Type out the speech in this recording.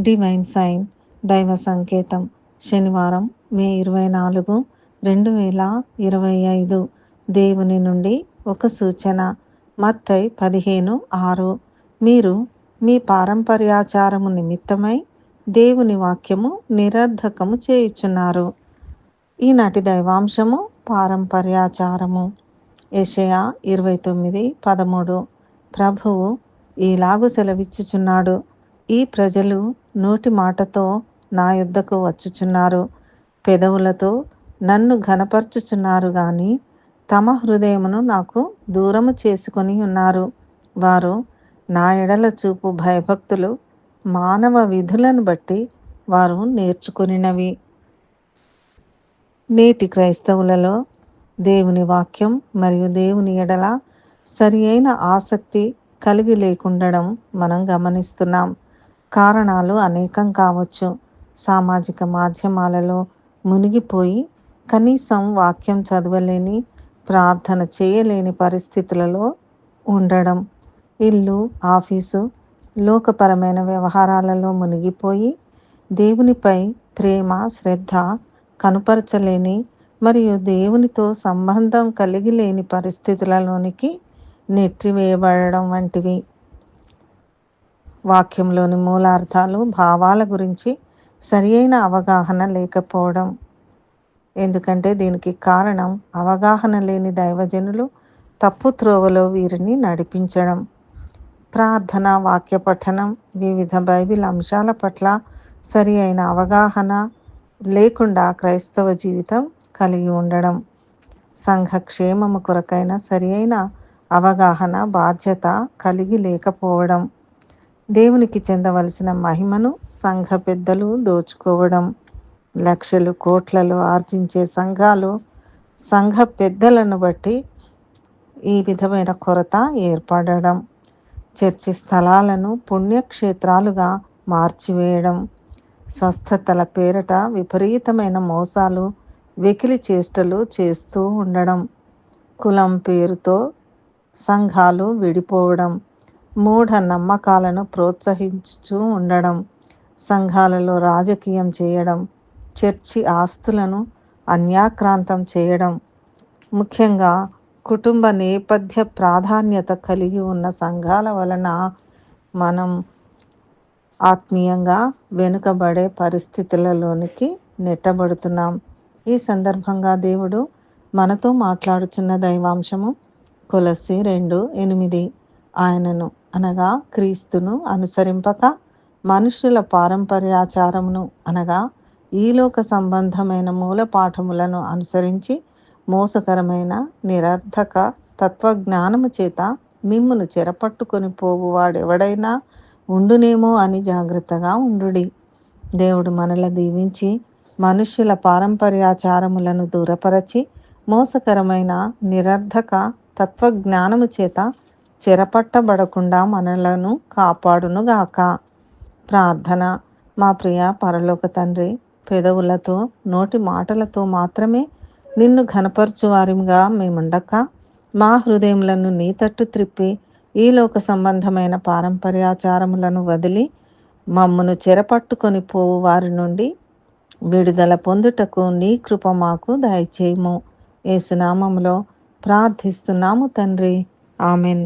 Divine sign దైవ సంకేతం శనివారం మే ఇరవై నాలుగు రెండు వేల ఇరవై ఐదు. దేవుని నుండి ఒక సూచన. మత్తై పదిహేను ఆరు. మీరు మీ పారంపర్యాచారము నిమిత్తమై దేవుని వాక్యము నిరర్ధకము చేయుచున్నారు. ఈనాటి దైవాంశము పారంపర్యాచారము. యషయా ఇరవై తొమ్మిది పదమూడు. ప్రభువు ఈలాగు సెలవిచ్చుచున్నాడు. ఈ ప్రజలు నోటి మాటతో నా యుద్ధకు వచ్చుచున్నారు. పెదవులతో నన్ను ఘనపరచుచున్నారు గాని తమ హృదయమును నాకు దూరము చేసుకొని ఉన్నారు. వారు నా ఎడల చూపు భయభక్తులు మానవ విధులను బట్టి వారు నేర్చుకునినవి. నేటి క్రైస్తవులలో దేవుని వాక్యం మరియు దేవుని ఎడల సరి అయిన ఆసక్తి కలిగి లేకుండడం మనం గమనిస్తున్నాం. కారణాలు అనేకం కావచ్చు. సామాజిక మాధ్యమాలలో మునిగిపోయి కనీసం వాక్యం చదవలేని ప్రార్థన చేయలేని పరిస్థితులలో ఉండడం. ఇల్లు ఆఫీసు లోకపరమైన వ్యవహారాలలో మునిగిపోయి దేవునిపై ప్రేమ శ్రద్ధ కనుపరచలేని మరియు దేవునితో సంబంధం కలిగి లేని పరిస్థితులలోనికి నెట్టివేయబడడం వంటివి. వాక్యంలోని మూలార్థాలు భావాల గురించి సరి అయిన అవగాహన లేకపోవడం. ఎందుకంటే దీనికి కారణం అవగాహన లేని దైవజనులు తప్పు త్రోవలో వీరిని నడిపించడం. ప్రార్థన వాక్య పఠనం వివిధ బైబిల్ అంశాల పట్ల సరి అయిన అవగాహన లేకుండా క్రైస్తవ జీవితం కలిగి ఉండడం. సంఘ క్షేమము కొరకైన సరి అయిన అవగాహన బాధ్యత కలిగి లేకపోవడం. దేవునికి చెందవలసిన మహిమను సంఘ పెద్దలు దోచుకోవడం లక్షలు కోట్లలో ఆర్జించే సంఘాలు సంఘ పెద్దలను బట్టి ఈ విధమైన కొరత ఏర్పడడం చర్చి స్థలాలను పుణ్యక్షేత్రాలుగా మార్చివేయడం స్వస్థతల పేరట విపరీతమైన మోసాలు వెకిలి చేష్టలు చేస్తూ ఉండడం కులం పేరుతో సంఘాలు విడిపోవడం మూఢ నమ్మకాలను ప్రోత్సహించు ఉండడం సంఘాలలో రాజకీయం చేయడం చర్చి ఆస్తులను అన్యాక్రాంతం చేయడం ముఖ్యంగా కుటుంబ నేపథ్య ప్రాధాన్యత కలిగి ఉన్న సంఘాల వలన మనం ఆత్మీయంగా వెనుకబడే పరిస్థితులలోనికి నెట్టబడుతున్నాం. ఈ సందర్భంగా దేవుడు మనతో మాట్లాడుచున్న దైవాంశము కొలసి రెండు ఎనిమిది. ఆయనను అనగా క్రీస్తును అనుసరింపక మనుషుల పారంపర్యాచారమును అనగా ఈలోక సంబంధమైన మూల పాఠములను అనుసరించి మోసకరమైన నిరర్ధక తత్వజ్ఞానము చేత మిమ్మును చెరపట్టుకొని పోవువాడెవడైనా ఉండునేమో అని జాగ్రత్తగా ఉండుడి. దేవుడు మనల దీవించి మనుష్యుల పారంపర్యాచారములను దూరపరచి మోసకరమైన నిరర్ధక తత్వజ్ఞానము చేత చెరపట్టబడకుండా మనలను కాపాడునుగాక. ప్రార్థన. మా ప్రియ పరలోక తండ్రి పెదవులతో నోటి మాటలతో మాత్రమే నిన్ను ఘనపరచువారిగా మేముండక మా హృదయములను నీ తట్టు త్రిప్పి ఈ లోక సంబంధమైన పారంపర్యాచారములను వదిలి మమ్మను చెరపట్టుకొని పోవు వారి నుండి విడుదల పొందుటకు నీ కృప మాకు దయచేయము. ఏసునామంలో ప్రార్థిస్తున్నాము తండ్రి. ఆమెన్.